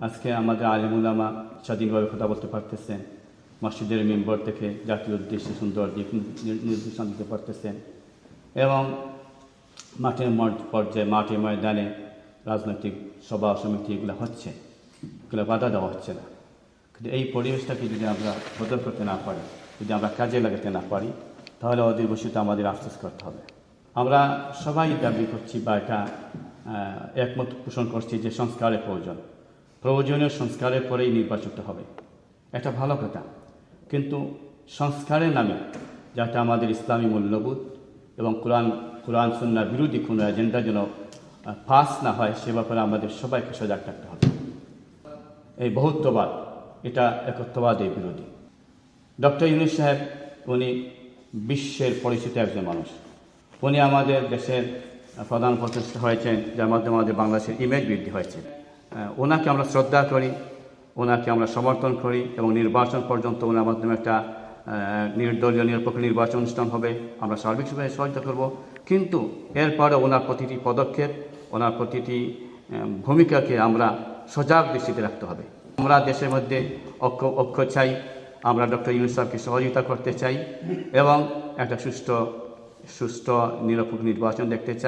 আজকে আমাদের আলিমুলামা স্বাধীনভাবে কথা বলতে পারতেছেন। মসজিদের মেম্বর থেকে জাতীয় উদ্দেশ্যে সুন্দর দিক নির- নির্দেশনা দিতে পারতেছেন। এবং মাঠের মঠ- পর্যায়ে, মাঠে ময়দানে রাজনৈতিক সভা সমিতি এগুলো হচ্ছে। এগুলো বাধা দেওয়া হচ্ছে না। কিন্তু এই পরিবেশটাকে যদি আমরা বদল করতে না পারি, যদি আমরা কাজে লাগাতে না পারি, তাহলে অদূর আমাদের আফসোস করতে হবে। আমরা সবাই দাবি করছি বা এটা একমত পোষণ করছি যে সংস্কারের প্রয়োজন। প্রয়োজনীয় সংস্কারের পরেই নির্বাচিত হবে। এটা ভালো কথা। কিন্তু সংস্কারের নামে যাতে আমাদের ইসলামী মূল্যবোধ এবং কোরআন কোরআন সন্ন্যার বিরোধী কোনো এজেন্ডা যেন পাস না হয়, সে ব্যাপারে আমাদের সবাইকে সজাগ থাকতে হবে। এই বহুত্ববাদ, এটা একত্ববাদের বিরোধী ডক্টর ইউনুস সাহেব, উনি বিশ্বের পরিচিত একজন মানুষ। উনি আমাদের দেশের প্রধান প্রচেষ্টা হয়েছেন, যার মাধ্যমে আমাদের বাংলাদেশের ইমেজ বৃদ্ধি হয়েছে। ওনাকে আমরা শ্রদ্ধা করি, ওনাকে আমরা সমর্থন করি এবং নির্বাচন পর্যন্ত ওনার মাধ্যমে একটা নির্দলীয়, নিরপেক্ষ নির্বাচন অনুষ্ঠান হবে। আমরা সার্বিকভাবে সহায়তা করব। কিন্তু এরপরে ওনার প্রতিটি পদক্ষেপ, ওনার প্রতিটি ভূমিকাকে আমরা সজাগ দৃষ্টিতে রাখতে হবে। আমরা দেশের মধ্যে অক্ষ অক্ষ চাই। আমরা ডক্টর ইউনুস সাহেবকে সহযোগিতা করতে চাই এবং একটা সুষ্ঠু সুষ্ঠু, নিরপেক্ষ নির্বাচন দেখতে চাই।